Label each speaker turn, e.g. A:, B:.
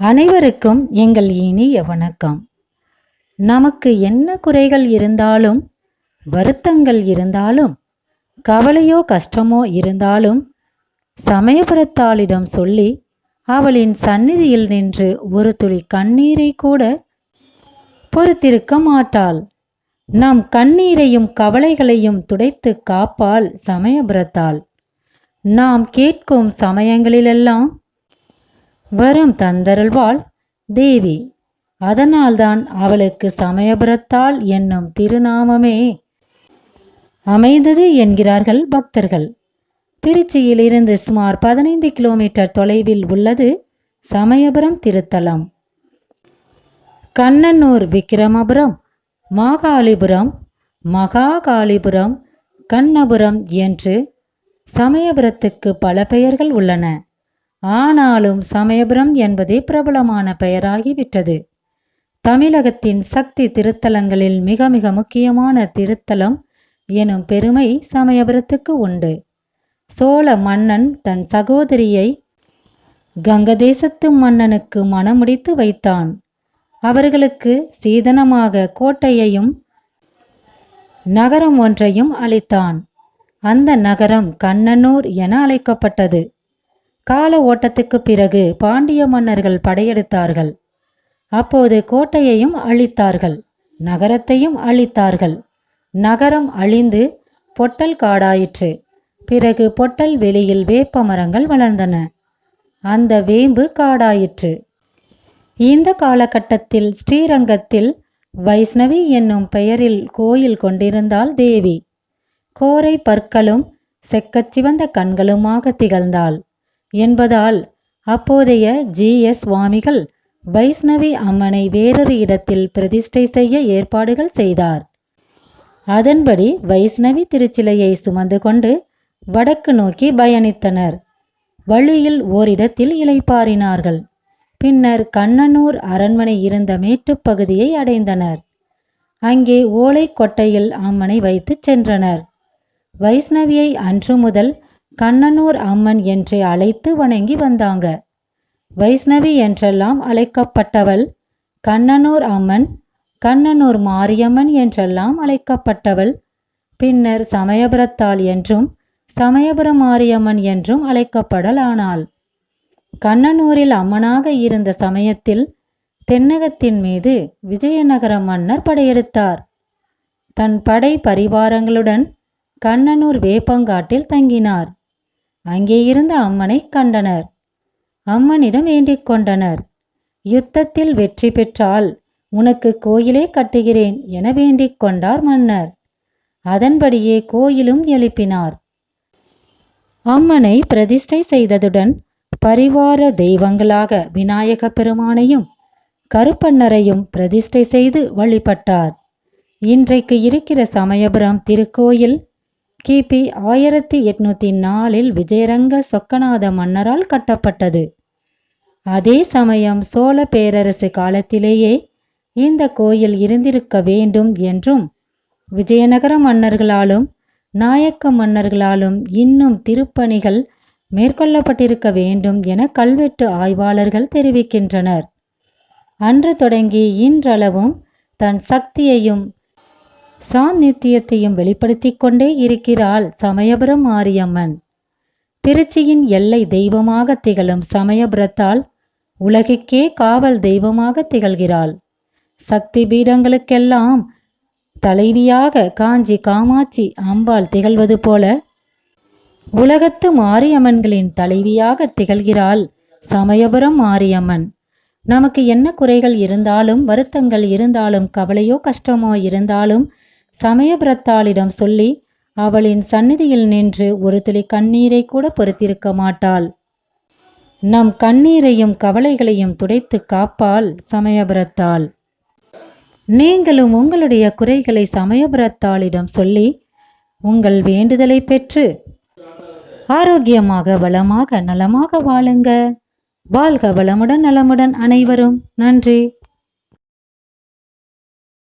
A: அனைவருக்கும் எங்கள் இனிய வணக்கம். நமக்கு என்ன குறைகள் இருந்தாலும் வருத்தங்கள் இருந்தாலும் கவலையோ கஷ்டமோ இருந்தாலும் சமயபுரத்தாளிடம் சொல்லி அவளின் சந்நிதியில் நின்று ஒரு துளி கண்ணீரை கூட பொறுத்திருக்க மாட்டாள். நம் கண்ணீரையும் கவலைகளையும் துடைத்து காப்பாள் சமயபுரத்தாள். நாம் கேட்கும் சமயங்களிலெல்லாம் வரம் தந்தருள்வாள் தேவி. அதனால்தான் அவளுக்கு சமயபுரத்தாள் என்னும் திருநாமமே. அமைந்தது என்கிறார்கள் பக்தர்கள். திருச்சியிலிருந்து சுமார் பதினைந்து கிலோமீட்டர் தொலைவில் உள்ளது சமயபுரம் திருத்தலம். கண்ணனூர் விக்கிரமபுரம் மாகாளிபுரம் மகாகாளிபுரம் கண்ணபுரம் என்று சமயபுரத்துக்கு பல பெயர்கள் உள்ளன. ஆனாலும் சமயபுரம் என்பதே பிரபலமான பெயராகிவிட்டது. தமிழகத்தின் சக்தி திருத்தலங்களில் மிக மிக முக்கியமான திருத்தலம் எனும் பெருமை சமயபுரத்துக்கு உண்டு. சோழ மன்னன் தன் சகோதரியை கங்கதேசத்து மன்னனுக்கு மணமுடித்து வைத்தான். அவர்களுக்கு சீதனமாக கோட்டையையும் நகரம் ஒன்றையும் அளித்தான். அந்த நகரம் கண்ணனூர் என அழைக்கப்பட்டது. கால ஓட்டத்துக்கு பிறகு பாண்டிய மன்னர்கள் படையெடுத்தார்கள். அப்போது கோட்டையையும் அழித்தார்கள் நகரத்தையும் அழித்தார்கள். நகரம் அழிந்து பொட்டல் காடாயிற்று. பிறகு பொட்டல் வெளியில் வேப்ப மரங்கள் வளர்ந்தன. அந்த வேம்பு காடாயிற்று. இந்த காலகட்டத்தில் ஸ்ரீரங்கத்தில் வைஷ்ணவி என்னும் பெயரில் கோயில் கொண்டிருந்தாள் தேவி. கோரை பற்களும் செக்கச் சிவந்த கண்களுமாக திகழ்ந்தாள். என்பதால் அப்போதைய ஜி எஸ் சுவாமிகள் வைஷ்ணவி அம்மனை வேறொரு இடத்தில் பிரதிஷ்டை செய்ய ஏற்பாடுகள் செய்தார். அதன்படி வைஷ்ணவி திருச்சிலையை சுமந்து கொண்டு வடக்கு நோக்கி பயணித்தனர். வழியில் ஓரிடத்தில் இலைப்பாறினார்கள் பின்னர் கண்ணனூர் அரண்மனை இருந்த மேட்டுப் பகுதியை அடைந்தனர். அங்கே ஓலை கொட்டையில் அம்மனை வைத்துச் சென்றனர். வைஷ்ணவியை அன்று முதல் கண்ணனூர் அம்மன் என்றே அழைத்து வணங்கி வந்தாங்க. வைஷ்ணவி என்றெல்லாம் அழைக்கப்பட்டவள் கண்ணனூர் அம்மன் கண்ணனூர் மாரியம்மன் என்றெல்லாம் அழைக்கப்பட்டவள். பின்னர் சமயபுரத்தாள் என்றும் சமயபுர மாரியம்மன் என்றும் அழைக்கப்படலானாள் கண்ணனூரில் அம்மனாக இருந்த சமயத்தில் தென்னகத்தின் மீது விஜயநகர மன்னர் படையெடுத்தார். தன் படை பரிவாரங்களுடன் கண்ணனூர் வேப்பங்காட்டில் தங்கினார். அங்கே இருந்த அம்மனை கண்டனர். அம்மனிடம் வேண்டிக் கொண்டனர். யுத்தத்தில் வெற்றி பெற்றால் உனக்கு கோயிலே கட்டுகிறேன் என வேண்டிக் கொண்டார் மன்னர். அதன்படியே கோயிலும் எழுப்பினார். அம்மனை பிரதிஷ்டை செய்ததுடன் பரிவார தெய்வங்களாக விநாயக பெருமானையும் கருப்பண்ணரையும் பிரதிஷ்டை செய்து வழிபட்டார். இன்றைக்கு இருக்கிற சமயபுரம் திருக்கோயில் கிபி ஆயிரத்தி எட்நூத்தி நாலில் விஜயரங்க சொக்கநாத மன்னரால் கட்டப்பட்டது. அதே சமயம் சோழ பேரரசு காலத்திலேயே இந்த கோயில் இருந்திருக்க வேண்டும் என்றும் விஜயநகர மன்னர்களாலும் நாயக்க மன்னர்களாலும் இன்னும் திருப்பணிகள் மேற்கொள்ளப்பட்டிருக்க வேண்டும் என கல்வெட்டு ஆய்வாளர்கள் தெரிவிக்கின்றனர். அன்று தொடங்கி இன்றளவும் தன் சக்தியையும் சாநித்தியத்தையும் வெளிப்படுத்திக் கொண்டே இருக்கிறாள் சமயபுரம் மாரியம்மன். திருச்சியின் எல்லை தெய்வமாக திகழும் சமயபுரத்தால் உலகிற்கே காவல் தெய்வமாக திகழ்கிறாள். சக்தி பீடங்களுக்கெல்லாம் தலைவியாக காஞ்சி காமாட்சி அம்பாள் திகழ்வது போல உலகத்து மாரியம்மன்களின் தலைவியாக திகழ்கிறாள் சமயபுரம் மாரியம்மன். நமக்கு என்ன குறைகள் இருந்தாலும் வருத்தங்கள் இருந்தாலும் கவலையோ கஷ்டமோ இருந்தாலும் சமயபுரத்தாளிடம் சொல்லி அவளின் சந்நிதியில் நின்று ஒரு துளி கண்ணீரை கூட பொறுத்திருக்க மாட்டாள். நம் கண்ணீரையும் கவலைகளையும் துடைத்து காப்பாள் சமயபுரத்தாள். நீங்களும் உங்களுடைய குறைகளை சமயபுரத்தாளிடம் சொல்லி உங்கள் வேண்டுதலை பெற்று ஆரோக்கியமாக வளமாக நலமாக வாழுங்க. வாழ்க வளமுடன் நலமுடன் அனைவரும். நன்றி.